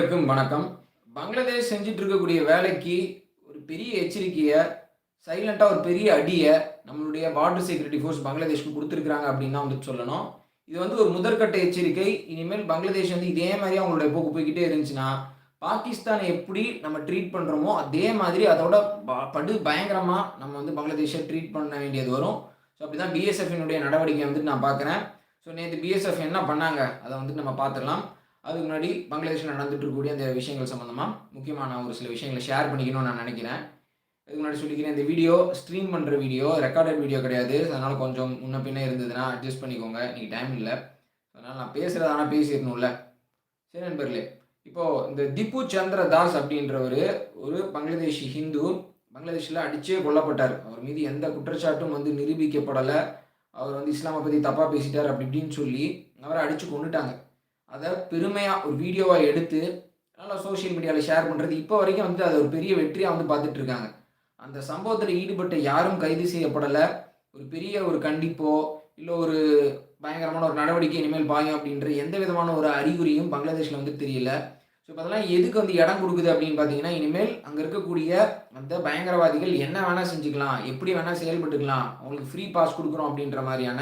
அனைவருக்கும் வணக்கம். பங்களாதேஷ் செஞ்சுட்டு இருக்கக்கூடிய வேலைக்கு ஒரு பெரிய எச்சரிக்கையை சைலண்டாக ஒரு பெரிய அடியை நம்மளுடைய பார்டர் செக்யூரிட்டி ஃபோர்ஸ் பங்களாதேஷ்க்கு கொடுத்துருக்குறாங்க அப்படின்னு தான் வந்து சொல்லணும். இது வந்து ஒரு முதற்கட்ட எச்சரிக்கை. இனிமேல் பங்களாதேஷ் வந்து இதே மாதிரி அவங்களுடைய போக்கு போய்கிட்டே இருந்துச்சுன்னா பாகிஸ்தானை எப்படி நம்ம ட்ரீட் பண்ணுறோமோ அதே மாதிரி அதோட ப- படு பயங்கரமாக நம்ம வந்து பங்களாதேஷை ட்ரீட் பண்ண வேண்டியது வரும். ஸோ அப்படி தான் பிஎஸ்எஃபினுடைய நடவடிக்கை வந்துட்டு நான் பார்க்குறேன். ஸோ நேற்று பிஎஸ்எஃப் என்ன பண்ணாங்க? அதை வந்துட்டு நம்ம பார்த்துடலாம். அதுக்கு முன்னாடி பங்களாதேஷில் நடந்துட்டு இருக்கக்கூடிய அந்த விஷயங்கள் சம்மந்தமாக முக்கியமான ஒரு சில விஷயங்களை ஷேர் பண்ணிக்கணும்னு நான் நினைக்கிறேன். இதுக்கு முன்னாடி சொல்லிக்கிறேன் இந்த வீடியோ ஸ்ட்ரீம் பண்ணுற வீடியோ ரெக்கார்டட் வீடியோ கிடையாது. அதனால் கொஞ்சம் முன்ன பின்ன இருந்ததுன்னா அட்ஜஸ்ட் பண்ணிக்கோங்க. இன்றைக்கி டைம் இல்லை. அதனால் நான் பேசுகிறது ஆனால் பேசிடணும்ல. சரி நண்பர்களே இப்போது இந்த திப்பு சந்திர தாஸ் அப்படின்றவர் ஒரு பங்களாதேஷி ஹிந்து. பங்களாதேஷில் அடிச்சே கொல்லப்பட்டார். அவர் மீது எந்த குற்றச்சாட்டும் வந்து நிரூபிக்கப்படலை. அவர் வந்து இஸ்லாமை பற்றி தப்பாக பேசிட்டார் அப்படி இப்படின்னு சொல்லி அவரை அடித்து கொண்டுட்டாங்க அதை பெருமையாக ஒரு வீடியோவாக எடுத்து நல்லா சோஷியல் மீடியாவில் ஷேர் பண்ணுறது இப்போ வரைக்கும் வந்து அது ஒரு பெரிய வெற்றியாக வந்து பார்த்துட்டு இருக்காங்க அந்த சம்பவத்தில் ஈடுபட்ட யாரும் கைது செய்யப்படலை. ஒரு பெரிய ஒரு கண்டிப்போ இல்லை ஒரு பயங்கரமான ஒரு நடவடிக்கை இனிமேல் பாயும் அப்படின்ற எந்த விதமான ஒரு அறிகுறியும் பங்களாதேஷில் வந்து தெரியல. ஸோ இப்போ அதெல்லாம் எதுக்கு வந்து இடம் கொடுக்குது அப்படின்னு பார்த்தீங்கன்னா இனிமேல் அங்கே இருக்கக்கூடிய அந்த பயங்கரவாதிகள் என்ன வேணால் செஞ்சுக்கலாம் எப்படி வேணால் செயல்பட்டுக்கலாம் அவங்களுக்கு ஃப்ரீ பாஸ் கொடுக்குறோம் அப்படின்ற மாதிரியான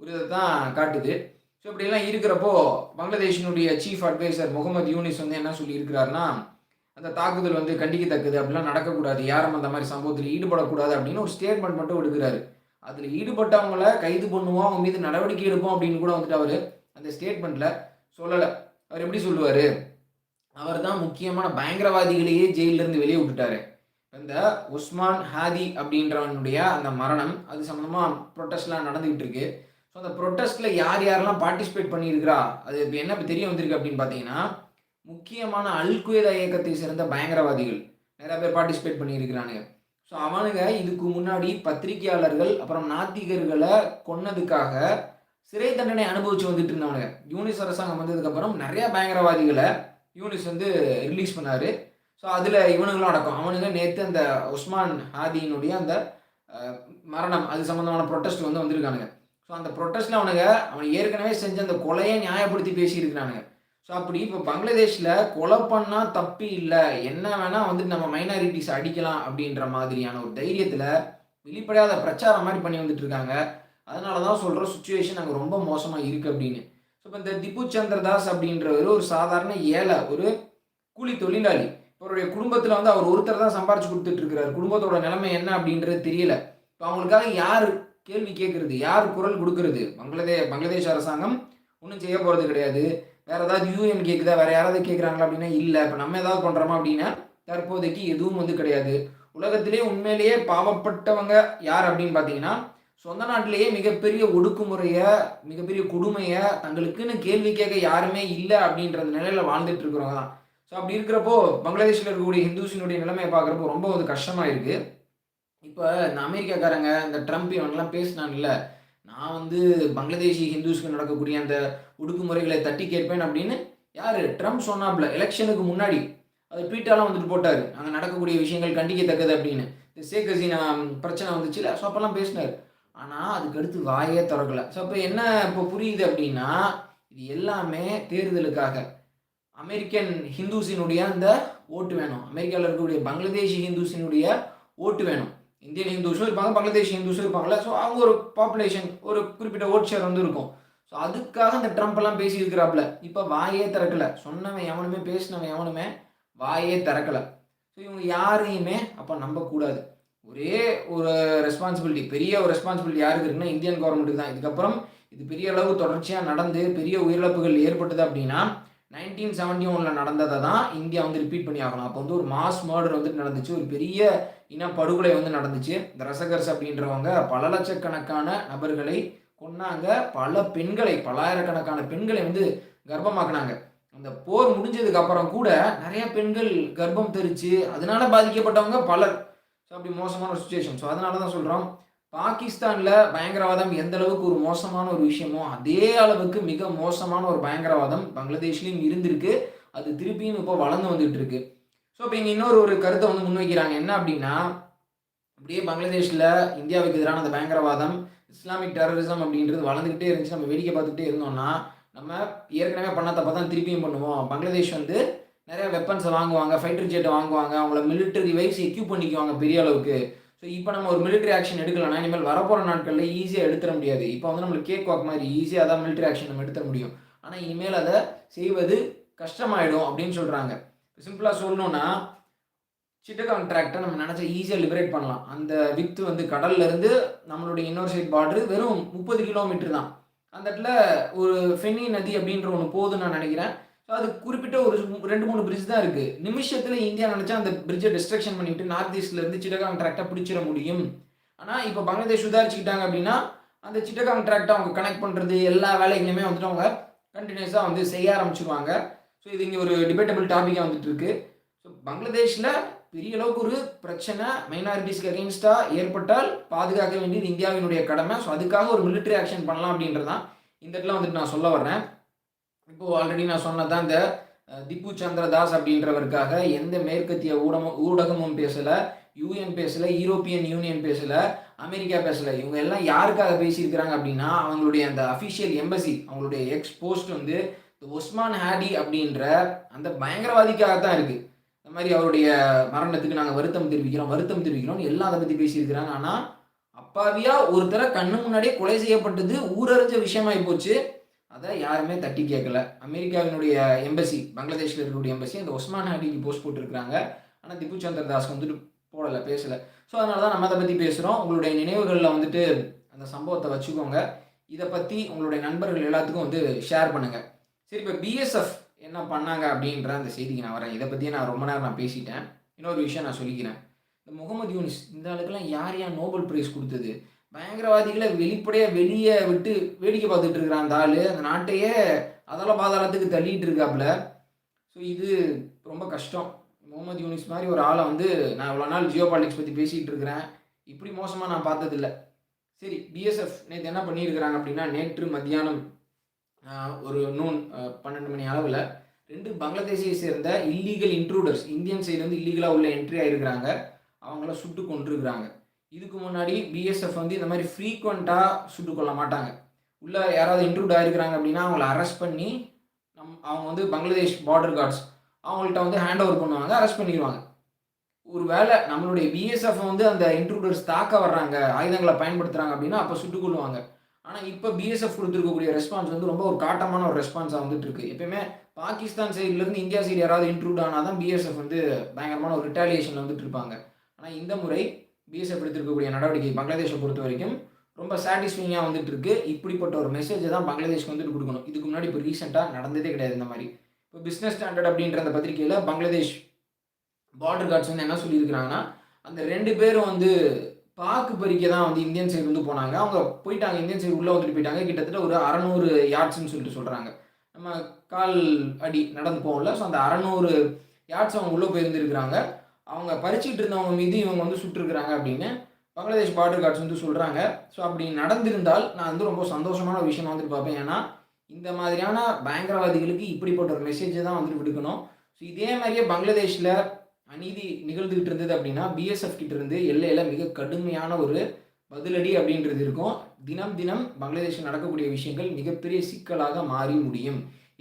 ஒரு இதை தான் காட்டுது. ஸோ இப்படிலாம் இருக்கிறப்போ பங்களாதேஷினுடைய சீஃப் அட்வைசர் முகமது யூனிஸ் வந்து என்ன சொல்லியிருக்கிறாருன்னா அந்த தாக்குதல் வந்து கண்டிக்கத்தக்கது அப்படிலாம் நடக்கக்கூடாது யாரும் அந்த மாதிரி சம்பவத்தில் ஈடுபடக்கூடாது அப்படின்னு ஒரு ஸ்டேட்மெண்ட் மட்டும் எடுக்கிறாரு. அதில் ஈடுபட்டவங்கள கைது பண்ணுவோம் அவங்க மீது நடவடிக்கை எடுப்போம் அப்படின்னு கூட வந்துட்டு அவர் அந்த ஸ்டேட்மெண்ட்டில் சொல்லலை. அவர் எப்படி சொல்லுவார்? அவர் தான் முக்கியமான பயங்கரவாதிகளையே ஜெயிலிருந்து வெளியே விட்டுட்டாரு. இந்த உஸ்மான் ஹாதி அப்படின்றவனுடைய அந்த மரணம் அது சம்மந்தமாக ப்ரொட்டஸ்ட்லாம் நடந்துக்கிட்டு இருக்குது ஸோ அந்த ப்ரொட்டஸ்ட்டில் யார் யாரெல்லாம் பார்ட்டிசிபேட் பண்ணியிருக்கிறா? அது இப்போ என்ன இப்போ தெரிய வந்திருக்கு அப்படின்னு பார்த்தீங்கன்னா முக்கியமான அல்குவேதா இயக்கத்தை சேர்ந்த பயங்கரவாதிகள். நிறையா பேர் பார்ட்டிசிபேட் பண்ணியிருக்கிறானுங்க. ஸோ அவனுங்க இதுக்கு முன்னாடி பத்திரிகையாளர்கள் அப்புறம் நாத்திகர்களை கொன்னதுக்காக சிறை தண்டனை அனுபவிச்சு வந்துட்டு இருந்தவனுங்க. யூனிஸ் அரசாங்கம் வந்ததுக்கப்புறம் நிறைய பயங்கரவாதிகளை யூனிஸ் வந்து ரிலீஸ் பண்ணார். ஸோ அதில் இவனுங்களும் அடக்கம். அவனுங்க நேற்று அந்த உஸ்மான் ஹாதியினுடைய அந்த மரணம் அது சம்மந்தமான ப்ரொட்டஸ்ட் வந்து வந்திருக்கானுங்க. ஸோ அந்த ப்ரொட்டஸ்டில் அவனுங்க அவன் ஏற்கனவே செஞ்ச அந்த கொலையை நியாயப்படுத்தி பேசியிருக்கிறானுங்க. ஸோ அப்படி இப்போ பங்களாதேஷில் கொலை பண்ணால் தப்பு இல்லை என்ன வேணால் வந்து நம்ம மைனாரிட்டிஸ் அடிக்கலாம் அப்படின்ற மாதிரியான ஒரு தைரியத்தில் வெளிப்படையாத பிரச்சாரம் மாதிரி பண்ணி வந்துட்டு இருக்காங்க. அதனால தான் சொல்கிற சுச்சுவேஷன் அங்கே ரொம்ப மோசமாக இருக்குது அப்படின்னு. ஸோ இப்போ இந்த திப்பு சந்திரதாஸ் அப்படின்றவர் ஒரு சாதாரண ஏழை ஒரு கூலி தொழிலாளி. அவருடைய குடும்பத்தில் வந்து அவர் ஒருத்தர் தான் சம்பாரிச்சு கொடுத்துட்டு இருக்கிறார். குடும்பத்தோட நிலைமை என்ன அப்படின்றது தெரியல. இப்போ அவங்களுக்காக யார் கேள்வி கேட்குறது. யார் குரல் கொடுக்கறது? பங்களாதே பங்களாதேஷ் அரசாங்கம் ஒன்றும் செய்ய போகிறது கிடையாது. வேறு ஏதாவது யூஎன் கேட்குதா வேறு யாராவது கேட்குறாங்களா அப்படின்னா இல்லை. இப்போ நம்ம ஏதாவது பண்ணுறோமா அப்படின்னா தற்போதைக்கு எதுவும் வந்து கிடையாது. உலகத்திலே உண்மையிலேயே பாவப்பட்டவங்க யார் அப்படின்னு பார்த்தீங்கன்னா சொந்த நாட்டிலேயே மிகப்பெரிய ஒடுக்குமுறையை மிகப்பெரிய கொடுமையை தங்களுக்குன்னு கேள்வி கேட்க யாருமே இல்லை அப்படின்ற நிலையில் வாழ்ந்துட்டு இருக்கிறவங்க தான். ஸோ அப்படி இருக்கிறப்போ பங்களாதேஷில் இருக்கக்கூடிய ஹிந்துஸினுடைய நிலைமையை பார்க்குறப்போ ரொம்ப வந்து கஷ்டமாக இருக்குது இப்போ இந்த அமெரிக்காக்காரங்க இந்த ட்ரம்ப் இவங்கெல்லாம் பேசினான்ல நான் வந்து பங்களாதேஷி ஹிந்துஸ்க்கு நடக்கக்கூடிய அந்த ஒடுக்குமுறைகளை தட்டி கேட்பேன் அப்படின்னு யார்? ட்ரம்ப் சொன்னாப்ல எலெக்ஷனுக்கு முன்னாடி. அது ட்வீட்டாலாம் வந்துட்டு போட்டார். அங்கே நடக்கக்கூடிய விஷயங்கள் கண்டிக்கத்தக்கது அப்படின்னு. இந்த ஷேக் ஹசீனா பிரச்சனை வந்துச்சுல ஸோ அப்போல்லாம் பேசினார். ஆனால் அதுக்கு அடுத்து வாயே திறக்கலை. ஸோ அப்போ என்ன இப்போ புரியுது அப்படின்னா இது எல்லாமே தேர்தலுக்காக. அமெரிக்கன் ஹிந்துஸினுடைய அந்த ஓட்டு வேணும். அமெரிக்காவில் இருக்கக்கூடிய பங்களாதேஷி ஹிந்துஸினுடைய ஓட்டு வேணும். இந்தியன் ஹிந்துஸும் இருப்பாங்க பங்களாதேஷ் ஹிந்துஸும் இருப்பாங்கல்ல. ஸோ அவங்க ஒரு பாப்புலேஷன் ஒரு குறிப்பிட்ட ஓட் ஷேர் வந்து இருக்கும். ஸோ அதுக்காக அந்த ட்ரம்ப் எல்லாம் பேசியிருக்கிறாப்புல இப்போ வாயே திறக்கல. சொன்னவன் எவனுமே பேசினவன் எவனுமே வாயே திறக்கல. ஸோ இவங்க யாரையுமே அப்போ நம்பக்கூடாது. ஒரே ஒரு ரெஸ்பான்சிபிலிட்டி பெரிய ஒரு ரெஸ்பான்சிபிலிட்டி யாருக்கு இருக்குன்னா இந்தியன் கவர்மெண்ட்டுக்கு தான். இதுக்கப்புறம் இது பெரிய அளவு தொடர்ச்சியாக நடந்து பெரிய உயிரிழப்புகள் ஏற்பட்டது அப்படின்னா நைன்டீன் செவன்டி ஒனில் நடந்ததை தான் இந்தியா வந்து ரிப்பீட் பண்ணி ஆகணும் அப்போ வந்து ஒரு மாஸ் மர்டர் வந்துட்டு நடந்துச்சு. ஒரு பெரிய இனப்படுகொலை படுகொலை வந்து நடந்துச்சு. இந்த ரசகர்ஸ் அப்படின்றவங்க பல லட்சக்கணக்கான நபர்களை கொன்னாங்க. பல பெண்களை பலாயிரக்கணக்கான பெண்களை வந்து கர்ப்பமாக்குனாங்க. அந்த போர் முடிஞ்சதுக்கு அப்புறம் கூட நிறைய பெண்கள் கர்ப்பம் தெரிச்சு அதனால பாதிக்கப்பட்டவங்க பலர். ஸோ அப்படி மோசமான ஒரு சுச்சுவேஷன் ஸோ அதனால தான் சொல்கிறோம் பாகிஸ்தானில் பயங்கரவாதம் எந்த அளவுக்கு ஒரு மோசமான ஒரு விஷயமோ அதே அளவுக்கு மிக மோசமான ஒரு பயங்கரவாதம் பங்களாதேஷ்லேயும் இருந்திருக்கு. அது திருப்பியும் இப்போ வளர்ந்து வந்துட்டு இருக்கு. ஸோ இப்போ இங்கே இன்னொரு ஒரு கருத்தை வந்து முன்வைக்கிறாங்க. என்ன அப்படின்னா அப்படியே பங்களாதேஷில் இந்தியாவுக்கு எதிரான அந்த பயங்கரவாதம் இஸ்லாமிக் டெரரிசம் அப்படின்றது வளர்ந்துக்கிட்டே இருந்துச்சு. நம்ம வேடிக்கை பார்த்துக்கிட்டே இருந்தோம்னா நம்ம ஏற்கனவே பண்ண தப்பை தான் திருப்பியும் பண்ணுவோம். பங்களாதேஷ் வந்து நிறைய வெப்பன்ஸை வாங்குவாங்க ஃபைட்டர் ஜெட்டை வாங்குவாங்க. அவங்கள மிலிட்டரி வைஸ் எக்யூப் பண்ணிக்குவாங்க பெரிய அளவுக்கு. ஸோ இப்போ நம்ம ஒரு மிலிட்டரி ஆக்ஷன் எடுக்கலன்னா இனிமேல் வரப்போகிற நாட்களில் ஈஸியாக எடுத்துட முடியாது. இப்போ வந்து நம்மளுக்கு கேக் வாக் மாதிரி ஈஸியாக தான் மிலிட்டரி ஆக்ஷன் நம்ம எடுத்துட முடியும். ஆனால் இனிமேல் அதை செய்வது கஷ்டமாயிடும் அப்படின்னு சொல்கிறாங்க சிம்பிளாக சொல்லணும்னா சிட்டு கான்ட்ராக்டை நம்ம நினச்சா ஈஸியாக லிபரேட் பண்ணலாம். அந்த வித்து வந்து கடல்லேருந்து நம்மளுடைய இன்னொரு சைட் பார்டரு வெறும் முப்பது கிலோமீட்டர் தான். அந்த இடத்துல ஒரு ஃபெனி நதி அப்படின்ற ஒன்று போகுதுன்னு நான் நினைக்கிறேன். ஸோ அது குறிப்பிட்ட ஒரு ரெண்டு மூணு பிரிட்ஜ் தான் இருக்குது நிமிஷத்தில் இந்தியா நினச்சா அந்த பிரிட்ஜை டிஸ்ட்ரக்ஷன் பண்ணிவிட்டு நார்த் ஈஸ்ட்லேருந்து சிட்டகாங் ட்ராக்டை பிடிச்சிட முடியும். ஆனால் இப்போ பங்களாதேஷ் சுதாரிச்சுக்கிட்டாங்க அப்படின்னா அந்த சிட்டகாங் ட்ராக்டை அவங்க கனெக்ட் பண்ணுறது எல்லா வேலைகளையுமே வந்துட்டு அவங்க கண்டினியூஸாக வந்து செய்ய ஆரம்பிச்சிருவாங்க. ஸோ இது இங்கே ஒரு டிபேட்டபிள் டாப்பிக்காக வந்துட்டு இருக்கு ஸோ பங்களாதேஷில் பெரிய அளவுக்கு ஒரு பிரச்சனை மைனாரிட்டிஸ்க்கு அகெயின்ஸ்டாக ஏற்பட்டால் பாதுகாக்க வேண்டியது இந்தியாவினுடைய கடமை. ஸோ அதுக்காக ஒரு மிலிட்ரி ஆக்ஷன் பண்ணலாம் அப்படின்றதான் இந்த இடத்துல வந்துட்டு நான் சொல்ல வர்றேன். இப்போது ஆல்ரெடி நான் சொன்னதான் இந்த திப்பு சந்திரதாஸ் அப்படின்றவருக்காக எந்த மேற்கத்திய ஊடகம் ஊடகமும் பேசலை யூஎன் பேசலை யூரோப்பியன் யூனியன் பேசலை அமெரிக்கா பேசலை. இவங்க எல்லாம் யாருக்காக பேசியிருக்கிறாங்க அப்படின்னா அவங்களுடைய அந்த அஃபிஷியல் எம்பசி அவங்களுடைய எக்ஸ் போஸ்ட் வந்து இந்த ஒஸ்மான் ஹேடி அப்படின்ற அந்த பயங்கரவாதிக்காக தான் இருக்குது இந்த மாதிரி அவருடைய மரணத்துக்கு நாங்கள் வருத்தம் தெரிவிக்கிறோம் வருத்தம் தெரிவிக்கிறோம் எல்லாம் அதை பற்றி பேசியிருக்கிறாங்க. ஆனால் அப்பாவியா ஒருத்தரை கண்ணு முன்னாடியே கொலை செய்யப்பட்டது ஊரறிஞ்ச விஷயமாயி போச்சு அதை யாருமே தட்டி கேட்கல. அமெரிக்காவினுடைய எம்பசி பங்களாதேஷில் இருக்கக்கூடிய எம்பசி அந்த ஒஸ்மான் ஹாடிக்கு போஸ்ட் போட்டிருக்கிறாங்க. ஆனால் திப்பு சந்திர தாஸ் வந்துட்டு போடலை பேசலை. ஸோ அதனால தான் நம்ம அதை பற்றி பேசுகிறோம் உங்களுடைய நினைவுகளில் வந்துட்டு அந்த சம்பவத்தை வச்சுக்கோங்க. இதை பற்றி உங்களுடைய நண்பர்கள் எல்லாத்துக்கும் வந்து ஷேர் பண்ணுங்கள் சரி இப்போ பிஎஸ்எஃப் என்ன பண்ணாங்க அப்படின்ற அந்த செய்திக்கு நான் வரேன். இதை பற்றியே நான் ரொம்ப நேரம் நான் பேசிட்டேன். இன்னொரு விஷயம் நான் சொல்லிக்கிறேன். இந்த முகமது யூனிஸ் இந்த ஆளுக்கெல்லாம் யார் யார் நோபல் பிரைஸ் கொடுத்தது? பயங்கரவாதிகளை வெளிப்படையாக வெளியே விட்டு வேடிக்கை பார்த்துட்டு இருக்கிற அந்த ஆள் அந்த நாட்டையே அதல பாதாளத்துக்கு தள்ளிட்டு இருக்காப்புல ஸோ இது ரொம்ப கஷ்டம். முகமது யூனிஸ் மாதிரி ஒரு ஆளை வந்து நான் இவ்வளோ நாள் ஜியோ பாலிடிக்ஸ் பற்றி பேசிகிட்டு இருக்கிறேன். இப்படி மோசமாக நான் பார்த்ததில்ல. சரி பிஎஸ்எஃப் நேற்று என்ன பண்ணியிருக்கிறாங்க அப்படின்னா நேற்று மத்தியானம் ஒரு நூன் பன்னெண்டு மணி அளவில் ரெண்டு பங்களாதேஷை சேர்ந்த இல்லீகல் இன்ட்ரூடர்ஸ் இந்தியன் சைட்லேருந்து இல்லீகலாக உள்ள என்ட்ரி ஆகிருக்கிறாங்க அவங்கள சுட்டு கொண்டிருக்கிறாங்க இதுக்கு முன்னாடி பிஎஸ்எஃப் வந்து இந்த மாதிரி ஃப்ரீக்வெண்ட்டாக சுட்டு கொள்ள மாட்டாங்க. உள்ளே யாராவது இன்ட்ரூட் ஆகிருக்கிறாங்க அப்படின்னா அவங்கள அரெஸ்ட் பண்ணி நம் அவங்க வந்து பங்களாதேஷ் பார்டர் கார்ட்ஸ் அவங்கள்ட்ட வந்து ஹேண்ட் ஓவர் பண்ணுவாங்க அரெஸ்ட் பண்ணிடுவாங்க ஒரு வேளை நம்மளுடைய பிஎஸ்எஃப் வந்து அந்த இன்ட்ரூடர்ஸ் தாக்க வர்றாங்க ஆயுதங்களை பயன்படுத்துகிறாங்க அப்படின்னா அப்போ சுட்டுக் கொள்ளுவாங்க ஆனால் இப்போ பிஎஸ்எஃப் கொடுத்துருக்கக்கூடிய ரெஸ்பான்ஸ் வந்து ரொம்ப ஒரு காட்டமான ஒரு ரெஸ்பான்ஸாக வந்துட்டு இருக்கு எப்பயுமே பாகிஸ்தான் சைட்லேருந்து இந்தியா சைடு யாராவது இன்ட்ரூட் ஆனால் தான் பிஎஸ்எஃப் வந்து பயங்கரமான ஒரு ரிட்டாலியேஷன் வந்துட்டு இருப்பாங்க ஆனால் இந்த முறை பிஎஸ்எஃப் எடுத்திருக்கக்கூடிய நடவடிக்கை பங்களாதேஷை பொறுத்த வரைக்கும் ரொம்ப சாட்டிஸ்ஃபைங்காக வந்துட்டு இருக்கு இப்படிப்பட்ட ஒரு மெசேஜை தான் பங்களாதேஷ்க்கு வந்துட்டு கொடுக்கணும். இதுக்கு முன்னாடி இப்போ ரீசெண்டாக நடந்ததே கிடையாது இந்த மாதிரி. இப்போ பிஸ்னஸ் ஸ்டாண்டர்ட் அப்படின்ற அந்த பத்திரிகையில் பங்களாதேஷ் பார்டர் கார்ட்ஸ் வந்து என்ன சொல்லியிருக்கிறாங்கன்னா அந்த ரெண்டு பேரும் வந்து பாக்கு பறிக்க தான் வந்து இந்தியன் சைடு வந்து போனாங்க. அவங்க போயிட்டாங்க இந்தியன் சைடு உள்ளே வந்துட்டு போயிட்டாங்க. கிட்டத்தட்ட ஒரு அறநூறு யார்ட்ஸ்னு சொல்லிட்டு சொல்கிறாங்க நம்ம கால் அடி நடந்து போகல. ஸோ அந்த அறநூறு யார்ட்ஸ் அவங்க உள்ளே போயிருந்துருக்கிறாங்க. அவங்க பறிச்சுட்டு இருந்தவங்க மீது இவங்க வந்து சுட்டுருக்குறாங்க அப்படின்னு பங்களாதேஷ் பார்டர் கார்ட்ஸ் வந்து சொல்கிறாங்க ஸோ அப்படி நடந்திருந்தால் நான் வந்து ரொம்ப சந்தோஷமான விஷயம் வந்துட்டு பார்ப்பேன். ஏன்னா இந்த மாதிரியான பயங்கரவாதிகளுக்கு இப்படிப்பட்ட ஒரு மெசேஜை தான் வந்துட்டு விடுக்கணும். ஸோ இதே மாதிரியே பங்களாதேஷில் அநீதி நிகழ்ந்துகிட்டு இருந்தது அப்படின்னா பிஎஸ்எஃப் கிட்ட இருந்து எல்லையில் மிக கடுமையான ஒரு பதிலடி அப்படின்றது இருக்கும். தினம் தினம் பங்களாதேஷில் நடக்கக்கூடிய விஷயங்கள் மிகப்பெரிய சிக்கலாக மாறி முடியும்.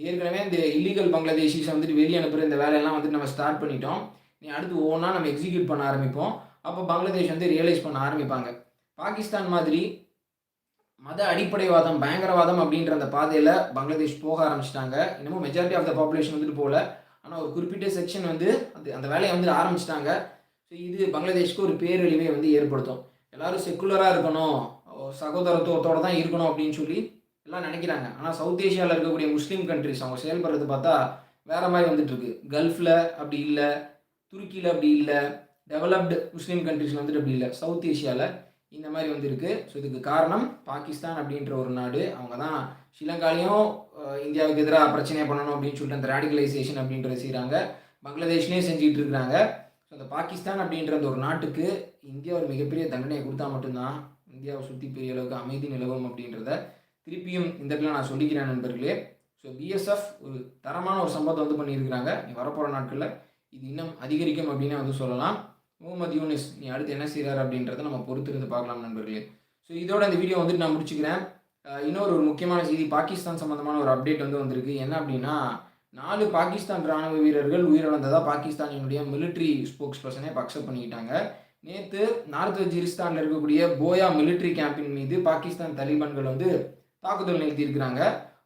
ஏற்கனவே இந்த இல்லீகல் பங்களாதேஷிஸ் வந்துட்டு வெளியே அனுப்புகிற இந்த வேலையெல்லாம் வந்துட்டு நம்ம ஸ்டார்ட் பண்ணிட்டோம். நீ அடுத்து ஒவ்வொன்றா நம்ம எக்ஸிக்யூட் பண்ண ஆரம்பிப்போம். அப்போ பங்களாதேஷ் வந்து ரியலைஸ் பண்ண ஆரம்பிப்பாங்க. பாகிஸ்தான் மாதிரி மத அடிப்படைவாதம் பயங்கரவாதம் அப்படின்ற அந்த பாதையில் பங்களாதேஷ் போக ஆரம்பிச்சிட்டாங்க. இன்னமும் மெஜாரிட்டி ஆஃப் த பாப்புலேஷன் வந்துட்டு போகல. ஆனால் ஒரு குறிப்பிட்ட செக்ஷன் வந்து அது அந்த வேலையை வந்து ஆரம்பிச்சிட்டாங்க. ஸோ இது பங்களாதேஷ்க்கு ஒரு பேரழிவை வந்து ஏற்படுத்தும். எல்லாரும் செக்குலராக இருக்கணும். சகோதரத்துவத்தோட தான் இருக்கணும் அப்படின்னு சொல்லி எல்லாம் நினைக்கிறாங்க. ஆனால் சவுத் ஏஷியாவில் இருக்கக்கூடிய முஸ்லீம் கண்ட்ரிஸ் அவங்க செயல்படுறது பார்த்தா வேற மாதிரி வந்துட்டுருக்கு கல்ஃபில் அப்படி இல்லை துருக்கியில் அப்படி இல்லை டெவலப்டு முஸ்லீம் கண்ட்ரிஸில் வந்துட்டு அப்படி இல்லை. சவுத் ஏஷியாவில் இந்த மாதிரி வந்திருக்கு. ஸோ இதுக்கு காரணம் பாகிஸ்தான் அப்படின்ற ஒரு நாடு. அவங்க தான் ஸ்ரீலங்காலையும் இந்தியாவுக்கு எதிராக பிரச்சனையை பண்ணணும் அப்படின்னு சொல்லிட்டு அந்த ரேடிகலைசேஷன் அப்படின்றத செய்கிறாங்க பங்களாதேஷ்லேயும் செஞ்சுட்டு இருக்கிறாங்க. ஸோ அந்த பாகிஸ்தான் அப்படின்ற அந்த ஒரு நாட்டுக்கு இந்தியா ஒரு மிகப்பெரிய தண்டனையை கொடுத்தா மட்டும்தான் இந்தியாவை சுற்றி பெரிய அளவுக்கு அமைதி நிலவும் அப்படின்றத திருப்பியும் இந்த இடத்துல நான் சொல்லிக்கிறேன் நண்பர்களே. ஸோ பிஎஸ்எஃப் ஒரு தரமான ஒரு சம்பவத்தை வந்து பண்ணியிருக்கிறாங்க. நீ வரப்போகிற நாட்களில் இது இன்னும் அதிகரிக்கும் அப்படின்னு வந்து சொல்லலாம். முகமது யூனிஸ் நீ அடுத்து என்ன செய்கிறார் அப்படின்றத நம்ம பொறுத்திருந்து பார்க்கலாம் நண்பர்களே. ஸோ இதோட இந்த வீடியோ வந்துட்டு நான் முடிச்சுக்கிறேன். இன்னொரு ஒரு முக்கியமான செய்தி பாகிஸ்தான் சம்மந்தமான ஒரு அப்டேட் வந்து வந்திருக்கு. என்ன அப்படின்னா நாலு பாகிஸ்தான் ராணுவ வீரர்கள் உயிரிழந்ததாக பாகிஸ்தானினுடைய மிலிட்ரி ஸ்போக்ஸ் பர்சனே அக்செப்ட் பண்ணிக்கிட்டாங்க. நேற்று நார்த் வஜிரிஸ்தானில் இருக்கக்கூடிய போயா மிலிட்ரி கேம்பின் மீது பாகிஸ்தான் தலிபான்கள் வந்து தாக்குதல் நிகழ்த்தியிருக்கிறாங்க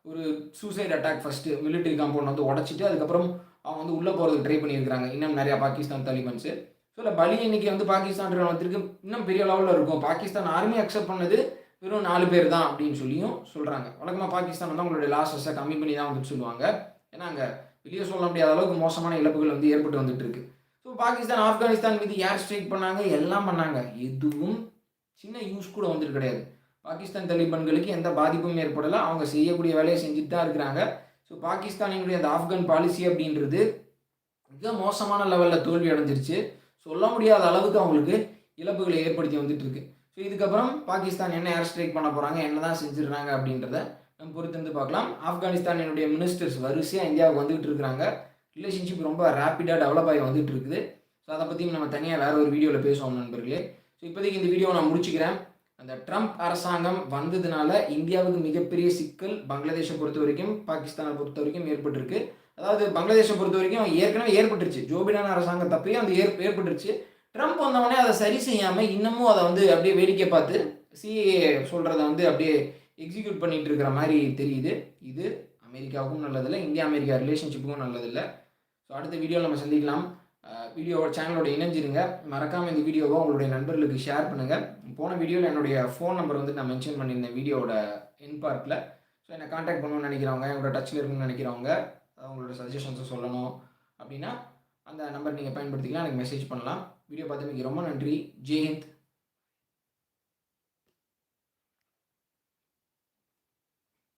ஒரு suicide attack first military compound வந்து உடச்சிட்டு அதுக்கப்புறம் அவங்க வந்து உள்ளே போகிறதுக்கு ட்ரை பண்ணியிருக்கிறாங்க. இன்னும் நிறையா பாகிஸ்தான் தலிபன்ஸு. ஸோ இல்லை பலி எண்ணிக்கை வந்து பாகிஸ்தான் ராணுவத்திற்கு இன்னும் பெரிய லெவலில் இருக்கும். பாகிஸ்தான் ஆர்மி அக்செப்ட் பண்ணது வெறும் நாலு பேர் தான் அப்படின்னு சொல்லியும் சொல்கிறாங்க வழக்கமாக பாகிஸ்தான் வந்து அவங்களுடைய லாஸஸை கம்மி பண்ணி தான் வந்து சொல்லுவாங்க. ஏன்னா அங்கே வெளியே சொல்ல முடியாத அளவுக்கு மோசமான இழப்புகள் வந்து ஏற்பட்டு வந்துட்டு இருக்கு. ஸோ பாகிஸ்தான் ஆப்கானிஸ்தான் மீது ஏர் ஸ்ட்ரைக் பண்ணாங்க எல்லாம் பண்ணாங்க. எதுவும் சின்ன யூஸ் கூட வந்துட்டு கிடையாது. பாகிஸ்தான் தலிபான்களுக்கு எந்த பாதிப்பும் ஏற்படலை. அவங்க செய்யக்கூடிய வேலையை செஞ்சுட்டு தான் இருக்கிறாங்க. ஸோ பாகிஸ்தானினுடைய அந்த ஆப்கான் பாலிசி அப்படின்றது மிக மோசமான லெவலில் தோல்வி அடைஞ்சிருச்சு. சொல்ல முடியாத அளவுக்கு அவங்களுக்கு இழப்புகளை ஏற்படுத்தி வந்துட்டு இருக்கு ஸோ இதுக்கப்புறம் பாகிஸ்தான் என்ன ஏர் ஸ்ட்ரைக் பண்ண போகிறாங்க என்ன தான் செஞ்சிடுறாங்க அப்படின்றத நம்ம பொறுத்திருந்து பார்க்கலாம். ஆப்கானிஸ்தானினுடைய மினிஸ்டர்ஸ் வரிசையாக இந்தியாவுக்கு வந்துகிட்டு இருக்கிறாங்க. ரிலேஷன்ஷிப் ரொம்ப ரேப்பிடாக டெவலப் ஆகி வந்துட்டு இருக்குது. ஸோ அதை பற்றியும் நம்ம தனியாக வேறு ஒரு வீடியோவில் பேசுவோம் நண்பர்களே. ஸோ இப்போதைக்கு இந்த வீடியோ நான் முடிச்சுக்கிறேன். அந்த ட்ரம்ப் அரசாங்கம் வந்ததுனால இந்தியாவுக்கு மிகப்பெரிய சிக்கல் பங்களாதேஷை பொறுத்த வரைக்கும் பாகிஸ்தானை பொறுத்த வரைக்கும் ஏற்பட்டிருக்கு. அதாவது பங்களாதேஷை பொறுத்த வரைக்கும் ஏற்கனவே ஏற்பட்டுருச்சு. ஜோபிடான அரசாங்கம் தப்பையும் அந்த ஏற் ஏற்பட்டுருச்சு. ட்ரம்ப் வந்தவொடனே அதை சரி செய்யாமல் இன்னமும் அதை வந்து அப்படியே வேடிக்கை பார்த்து சிஏ சொல்கிறத வந்து அப்படியே எக்ஸிக்யூட் பண்ணிட்டு இருக்கிற மாதிரி தெரியுது. இது அமெரிக்காவுக்கும் நல்லதில்லை இந்தியா அமெரிக்கா ரிலேஷன்ஷிப்புக்கும் நல்லதில்லை. ஸோ அடுத்த வீடியோவில் நம்ம சந்திக்கலாம். வீடியோ சேனலோட இணைஞ்சிருங்க. மறக்காமல் இந்த வீடியோவை உங்களுடைய நண்பர்களுக்கு ஷேர் பண்ணுங்கள் போன வீடியோவில் என்னுடைய ஃபோன் நம்பர் வந்து நான் மென்ஷன் பண்ணியிருந்தேன் வீடியோவோட என் பார்ட்டில் ஸோ என்னை காண்டாக்ட் பண்ணணும்னு நினைக்கிறவங்க என்னோட டச்சில் இருக்கணும்னு நினைக்கிறவங்க அவங்களோட சஜஷன்ஸை சொல்லணும். அப்படின்னா அந்த நம்பர் நீங்கள் பயன்படுத்திக்கலாம். எனக்கு மெசேஜ் பண்ணலாம். வீடியோ பார்த்தமைக்கு ரொம்ப நன்றி. ஜெயஹிந்த்